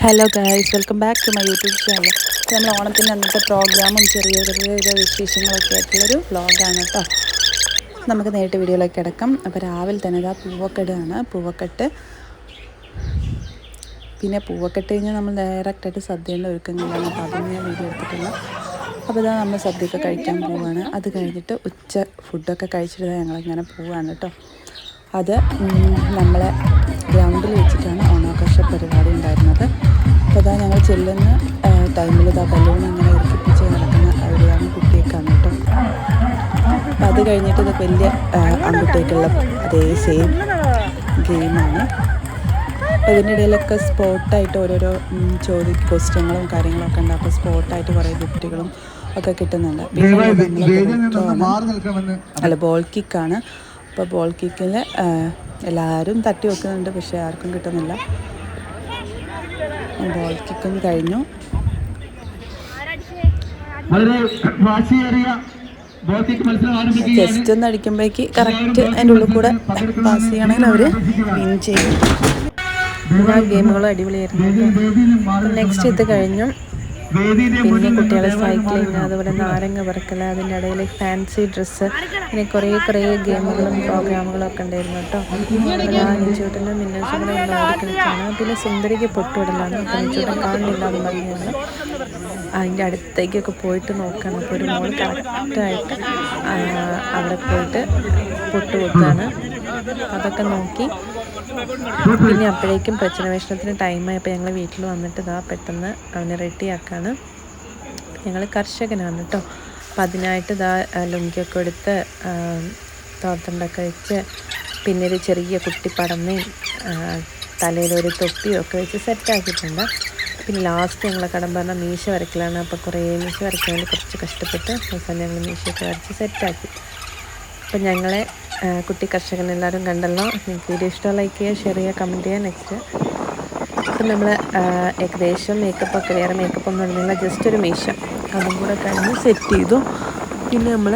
Hello guys welcome back to my YouTube channel നമ്മൾ ഓണത്തിന്റെ അന്നത്തെ പ്രോഗ്രാമും ചെറിയ ചെറിയ വിശേഷങ്ങളൊക്കെ ആയിട്ടുള്ളൊരു വ്ളോഗാണ് കേട്ടോ നമുക്ക് നേരിട്ട് വീഡിയോയിലേക്ക് കിടക്കാം. അപ്പോൾ രാവിലെ തന്നെ ഇതാ പൂവക്കെടാണ് പൂവക്കെട്ട്. പിന്നെ പൂവക്കെട്ട് കഴിഞ്ഞാൽ നമ്മൾ ഡയറക്റ്റായിട്ട് സദ്യയുടെ ഒരുക്കങ്ങളാണ് അപ്പോൾ അതൊന്നും ഞാൻ വീഡിയോ എടുത്തിട്ടില്ല അപ്പോൾ ഇതാ നമ്മൾ സദ്യയൊക്കെ കഴിക്കാൻ പോവുകയാണ് അത് കഴിഞ്ഞിട്ട് ഉച്ച ഫുഡൊക്കെ കഴിച്ചിട്ട് ഞങ്ങളിങ്ങനെ പോവുകയാണ് കേട്ടോ അത് നമ്മളെ അതാ ഞങ്ങൾ ചെല്ലുന്ന ടൈമിൽ ഇതാ ബലൂൺ ഇങ്ങനെ ഇറക്കിപ്പിച്ച് നടക്കുന്ന അവിടെയാണ് കുട്ടിയെ കേട്ടോ അപ്പം അത് കഴിഞ്ഞിട്ട് ഇത് വലിയ ആൺകുട്ടിയൊക്കെയുള്ള അതേ സെയിം ഗെയിമാണ് അപ്പോൾ ഇടയിലൊക്കെ സ്പോട്ടായിട്ട് ഓരോരോ ചോദ്യ ക്വസ്റ്റ്യങ്ങളും കാര്യങ്ങളൊക്കെ ഉണ്ട്. അപ്പോൾ സ്പോട്ടായിട്ട് കുറേ ഗിഫ്റ്റുകളും ഒക്കെ കിട്ടുന്നുണ്ട്. പിന്നെ അല്ല ബോൾ കിക്കാണ് അപ്പോൾ ബോൾ കിക്കിൽ എല്ലാവരും തട്ടി വെക്കുന്നുണ്ട് പക്ഷേ ആർക്കും കിട്ടുന്നില്ല. ബോൾ കിക്കും കഴിഞ്ഞു. ജസ്റ്റ് ഒന്ന് അടിക്കുമ്പോഴേക്ക് കറക്റ്റ് അതിന്റെ ഉള്ളിൽ കൂടെ പാസ് ചെയ്യണമെങ്കിൽ അവർ വിൻ ചെയ്യും. എല്ലാ ഗെയിമുകളും അടിപൊളിയായിരുന്നു. നെക്സ്റ്റ് ഇത് കഴിഞ്ഞു. കുട്ടികളെ സൈക്ലിങ് അതുപോലെ നാരങ്ങ പറക്കൽ അതിന്റെ ഇടയിൽ ഫാൻസി ഡ്രസ്സ് പിന്നെ കുറേ കുറേ ഗെയിമുകളും പ്രോഗ്രാമുകളും ഒക്കെ ഉണ്ടായിരുന്നു കേട്ടോ. നിച്ചൂട്ടന്റെ മിന്നച്ചൂടെ ഓടിക്കളിച്ചാണ് പിന്നെ സുന്ദരിക്ക് പൊട്ടുവിടലാണ്. അപ്പോൾ നിച്ചൂട്ടൻ കാണുന്നില്ല എന്ന് പറഞ്ഞാണ് അതിന്റെ അടുത്തേക്കൊക്കെ പോയിട്ട് നോക്കണം. അപ്പോൾ ഒരു മോൾ കറക്റ്റായിട്ട് അവിടെ പോയിട്ട് പൊട്ട് കുത്താണ് അതൊക്കെ നോക്കി. പിന്നെ അപ്പോഴേക്കും പ്രച്ഛനവേഷണത്തിന് ടൈമായപ്പോൾ ഞങ്ങൾ വീട്ടിൽ വന്നിട്ട് ഇതാ പെട്ടെന്ന് അവനെ റെഡിയാക്കാണ് ഞങ്ങൾ കർഷകനാണ് കേട്ടോ അപ്പം അതിനായിട്ട് ഇതാ ലുങ്കിയൊക്കെ എടുത്ത് തോട്ടണ്ടൊക്കെ വെച്ച് പിന്നെ ഒരു ചെറിയ കുട്ടിപ്പടന്നയും തലയിലൊരു തൊപ്പിയൊക്കെ വെച്ച് സെറ്റാക്കിയിട്ടുണ്ട് പിന്നെ ലാസ്റ്റ് ഞങ്ങളെ കടം പറഞ്ഞാൽ മീശ വരയ്ക്കലാണ്. അപ്പോൾ കുറേ മീശ വരയ്ക്കാൻ വേണ്ടി കുറച്ച് കഷ്ടപ്പെട്ട് അവസാനം ഞങ്ങൾ മീശയൊക്കെ വരച്ച് സെറ്റാക്കി അപ്പം ഞങ്ങളെ കുട്ടി കർഷകൻ എല്ലാവരും കണ്ടല്ലോ. നിങ്ങൾക്ക് വീഡിയോ ഇഷ്ടം ലൈക്ക് ചെയ്യുക ഷെയർ ചെയ്യുക കമന്റ് ചെയ്യുക നെക്സ്റ്റ് അപ്പം നമ്മൾ ഏകദേശം മേക്കപ്പ് ഒക്കെ വേറെ മേക്കപ്പ് ഒന്നും ഇടുന്നില്ല ജസ്റ്റ് ഒരു മീശം. അതും കൂടെ കഴിഞ്ഞ് സെറ്റ് ചെയ്തു. പിന്നെ നമ്മൾ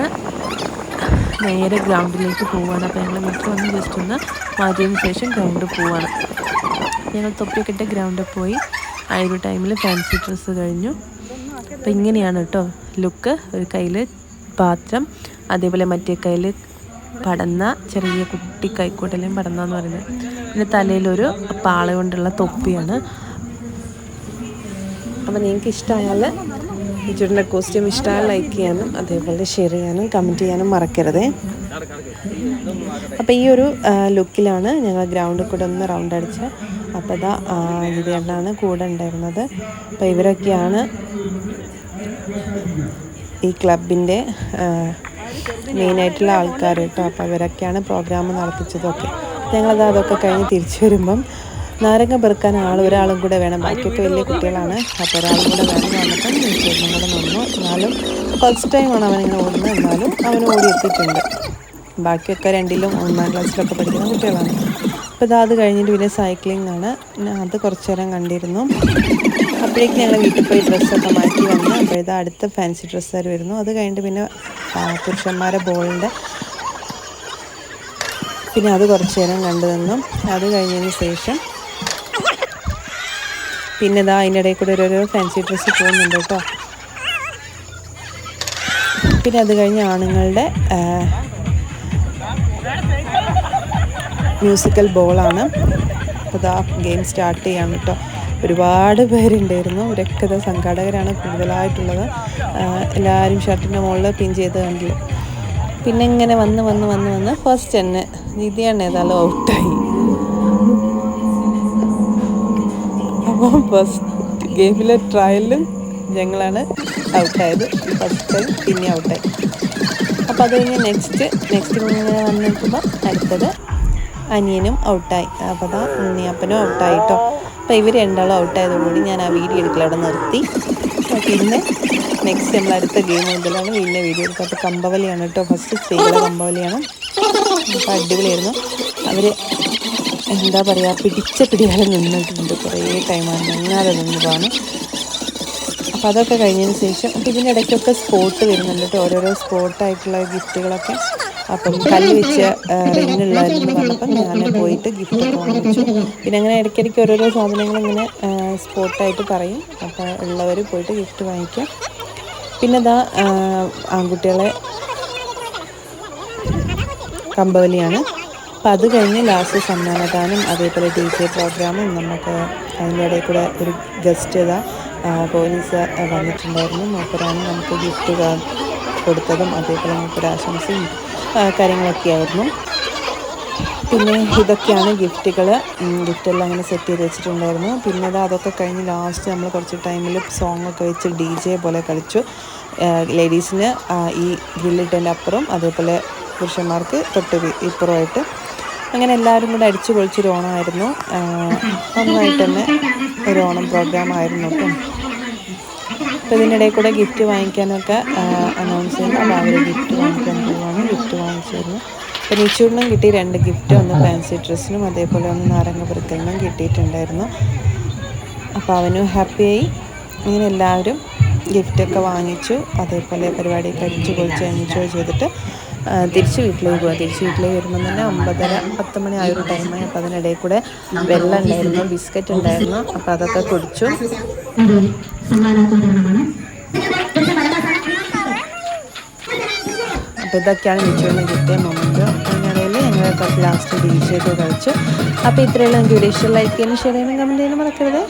നേരെ ഗ്രൗണ്ടിലേക്ക് പോവുകയാണ് അപ്പോൾ ഞങ്ങൾ വീട്ടിൽ വന്ന് ജസ്റ്റ് ഒന്ന് മാറ്റിയതിന് ശേഷം ഗ്രൗണ്ടിൽ പോവുകയാണ് ഞങ്ങൾ തൊപ്പിയൊക്കെ ഇട്ട് ഗ്രൗണ്ടിൽ പോയി. ആ ഒരു ടൈമിൽ ഫാൻസി ഡ്രസ്സ് കഴിഞ്ഞു. അപ്പോൾ ഇങ്ങനെയാണ് കേട്ടോ ലുക്ക് ഒരു കയ്യിൽ പാത്രം അതേപോലെ മറ്റേ കയ്യിൽ പടന്ന ചെറിയ കുട്ടി കൈക്കോട്ടലും പടന്ന എന്ന് പറയുന്നത്. പിന്നെ തലയിലൊരു പാള കൊണ്ടുള്ള തൊപ്പിയാണ്. അപ്പോൾ നിങ്ങൾക്ക് ഇഷ്ടമായാൽ ചുരുണ്ട കോസ്റ്റ്യൂം ഇഷ്ടമായ ലൈക്ക് ചെയ്യാനും അതേപോലെ ഷെയർ ചെയ്യാനും കമന്റ് ചെയ്യാനും മറക്കരുതേ. അപ്പോൾ ഈ ഒരു ലുക്കിലാണ് ഞങ്ങൾ ഗ്രൗണ്ടിൽ കൂടെ ഒന്ന് റൗണ്ട് അടിച്ച് അപ്പോൾ ഇതാ ഇതിലാണ് കൂടെ ഉണ്ടായിരുന്നത്. അപ്പോൾ ഇവരൊക്കെയാണ് ഈ ക്ലബിന്റെ മെയിനായിട്ടുള്ള ആൾക്കാർ കേട്ടോ അപ്പോൾ അവരൊക്കെയാണ് പ്രോഗ്രാം നടത്തിച്ചതൊക്കെ. ഞങ്ങളത് അതൊക്കെ കഴിഞ്ഞ് തിരിച്ചു വരുമ്പം നാരങ്ങ പെറുക്കാൻ ആൾ ഒരാളും കൂടെ വേണം. ബാക്കിയൊക്കെ വലിയ കുട്ടികളാണ്. അപ്പോൾ ഒരാളും കൂടെ വേണം വന്നപ്പം ചേട്ടനും കൂടെ നിന്നു. എന്നാലും ഫസ്റ്റ് ടൈമാണ് അവനിങ്ങനെ ഓടുന്നത്. എന്നാലും അവൻ ഓടി എത്തിയിട്ടുണ്ട്. ബാക്കിയൊക്കെ രണ്ടിലും ഒന്നാം ക്ലാസ്സിലൊക്കെ പഠിക്കുന്ന കുട്ടികളാണ്. അപ്പോൾ ഇതാ അത് കഴിഞ്ഞിട്ട് പിന്നെ സൈക്ലിംഗ് ആണ്. അത് കുറച്ചു നേരം കണ്ടിരുന്നു. അപ്പോഴേക്കും ഞങ്ങൾ വീട്ടിൽ പോയി ഡ്രസ്സൊക്കെ മാറ്റി വന്നു. അപ്പോഴത്തെ അടുത്ത ഫാൻസി ഡ്രസ്സുകാർ വരുന്നു. അത് കഴിഞ്ഞിട്ട് പിന്നെ പുരുഷന്മാരെ ബോളിന്റെ പിന്നെ അത് കുറച്ച് നേരം കണ്ടു നിന്നു. അത് കഴിഞ്ഞതിന് ശേഷം പിന്നെ ഇതാ അതിന്റെ ഇടയിൽ കൂടെ ഓരോരോ ഫാൻസി ഡ്രസ്സ് പോകുന്നുണ്ട് കേട്ടോ. പിന്നെ അത് കഴിഞ്ഞ് ആണുങ്ങളുടെ മ്യൂസിക്കൽ ബോളാണ് അപ്പോൾ ഇതാ ഗെയിം സ്റ്റാർട്ട് ചെയ്യാൻ കേട്ടോ. ഒരുപാട് പേരുണ്ടായിരുന്നു. അവരൊക്കെ സംഘാടകരാണ് കൂടുതലായിട്ടുള്ളത്. എല്ലാവരും ഷർട്ടിന്റെ മുകളിൽ പിൻ ചെയ്ത് കണ്ടില്ല പിന്നെ ഇങ്ങനെ വന്ന് വന്ന് വന്ന് വന്ന് ഫസ്റ്റ് തന്നെ നിധിയാണ് ഏതായാലും ഔട്ടായി അപ്പോൾ ഫസ്റ്റ് ഗെയിമിലെ ട്രയലിലും ഞങ്ങളാണ് ഔട്ടായത് ഫസ്റ്റ് ടൈം പിന്നെ ഔട്ടായി അപ്പോൾ അത് കഴിഞ്ഞ് നെക്സ്റ്റ് നെക്സ്റ്റ് ഇങ്ങനെ വന്ന് അടുത്തത് അനിയനും ഔട്ടായി അപ്പോൾ അതാ ഉണ്ണിയപ്പനും ഔട്ടായി കേട്ടോ അപ്പോൾ ഇവർ രണ്ടാളും ഔട്ടായതോടുകൂടി ഞാൻ ആ വീഡിയോ എടുക്കൽ അവിടെ നിർത്തി. പിന്നെ നെക്സ്റ്റ് നമ്മൾ അടുത്ത ഗെയിം മുതലാണ് പിന്നെ വീഡിയോ എടുക്കുക അപ്പോൾ കമ്പവലിയാണ് കേട്ടോ ഫസ്റ്റ് സ്ത്രീകളെ കമ്പവലിയാണ്. അപ്പോൾ അടിപൊളിയായിരുന്നു. അവർ എന്താ പറയുക പിടിച്ച പിടിയാലെ നിന്നിട്ടുണ്ട്. കുറേ ടൈമാണ് നിന്നാതെ നിന്നതാണ് അപ്പോൾ അതൊക്കെ കഴിഞ്ഞതിന് ശേഷം അപ്പോൾ ഇതിന്റെ ഇടയ്ക്കൊക്കെ സ്പോട്ട് വരുന്നുണ്ട് കേട്ടോ. ഓരോരോ സ്പോട്ടായിട്ടുള്ള ഗിഫ്റ്റുകളൊക്കെ അപ്പം കല്ല് വെച്ച് റിങ് ഉള്ളതെന്ന് പറഞ്ഞപ്പം ഞാൻ പോയിട്ട് ഗിഫ്റ്റ് വാങ്ങിച്ചു. പിന്നെ അങ്ങനെ ഇടയ്ക്കിടയ്ക്ക് ഓരോരോ സാധനങ്ങൾ ഇങ്ങനെ സ്പോട്ടായിട്ട് പറയും. അപ്പോൾ ഉള്ളവർ പോയിട്ട് ഗിഫ്റ്റ് വാങ്ങിക്കാം. പിന്നെ ഇതാ ആൺകുട്ടികളെ കമ്പവലിയാണ്. അപ്പം അത് കഴിഞ്ഞ് ലാസ്റ്റ് സമ്മാനദാനം അതേപോലെ ഡി ജെ പ്രോഗ്രാമും നമുക്ക് അതിന്റെ ഇടയിൽ കൂടെ ഒരു ഗസ്റ്റ് ഇതാ പോലീസ് വന്നിട്ടുണ്ടായിരുന്നു. മൂപ്പരാണ് നമുക്ക് ഗിഫ്റ്റ് കൊടുത്തതും അതേപോലെ മൂപ്പര് ആയിരുന്നു പിന്നെ ഇതൊക്കെയാണ് ഗിഫ്റ്റുകൾ ഗിഫ്റ്റെല്ലാം അങ്ങനെ സെറ്റ് ചെയ്ത് വെച്ചിട്ടുണ്ടായിരുന്നു. പിന്നെ അത് അതൊക്കെ കഴിഞ്ഞ് ലാസ്റ്റ് നമ്മൾ കുറച്ച് ടൈമിൽ സോങ് ഒക്കെ വെച്ച് ഡി ജെ പോലെ കളിച്ചു. ലേഡീസിന് ഈ ഗ്രില്ലിട്ടതിന്റെ അപ്പുറം അതേപോലെ പുരുഷന്മാർക്ക് തൊട്ട് ഇപ്പുറമായിട്ട്. അങ്ങനെ എല്ലാവരും കൂടെ അടിച്ചു പൊളിച്ചൊരു ഓണമായിരുന്നു. നന്നായിട്ട് തന്നെ ഒരു ഓണം പ്രോഗ്രാം ആയിരുന്നു കേട്ടോ. അപ്പോൾ ഇതിനിടയിൽ കൂടെ ഗിഫ്റ്റ് വാങ്ങിക്കാനൊക്കെ അനൗൺസ് ചെയ്യുന്നു. അപ്പോൾ അവർ ഗിഫ്റ്റ് വാങ്ങിക്കാൻ ഗിഫ്റ്റ് വാങ്ങിച്ചിരുന്നു അപ്പോൾ നിച്ചൂടിനും കിട്ടി രണ്ട് ഗിഫ്റ്റ് ഒന്ന് ഫാൻസി ഡ്രസ്സിനും അതേപോലെ ഒന്ന് നാരങ്ങ പെറുക്കലിനും കിട്ടിയിട്ടുണ്ടായിരുന്നു. അപ്പോൾ അവനും ഹാപ്പിയായി ഇങ്ങനെ എല്ലാവരും ഗിഫ്റ്റൊക്കെ വാങ്ങിച്ചു. അതേപോലെ പരിപാടി കഴിച്ച് പൊളിച്ച് എൻജോയ് ചെയ്തിട്ട് തിരിച്ച് വീട്ടിലേക്ക് പോകാം തിരിച്ച് വീട്ടിലേക്ക് വരുമ്പോൾ തന്നെ ഒമ്പതര പത്ത് മണി ആ ഒരു ടൈമായി അപ്പോൾ അതിനിടയിൽ കൂടെ വെള്ളം ഉണ്ടായിരുന്നു ബിസ്ക്കറ്റ് ഉണ്ടായിരുന്നു. അപ്പോൾ അതൊക്കെ കുടിച്ചു. അപ്പോൾ ഇതൊക്കെയാണ് മിച്ചുവിന് കിട്ടിയ മൊമെന്റ് അതിനിടയിൽ ഞങ്ങൾ കുറച്ച് ലാസ്റ്റ് ഒക്കെ കഴിച്ചു അപ്പോൾ ഇത്രയുള്ള എനിക്ക് വീഡിയോ ഇഷ്ടം ലൈക്ക് ചെയ്യാനും ഷെയർ ചെയ്യാനും കമന്റ് ചെയ്യാനും മറക്കരുത്.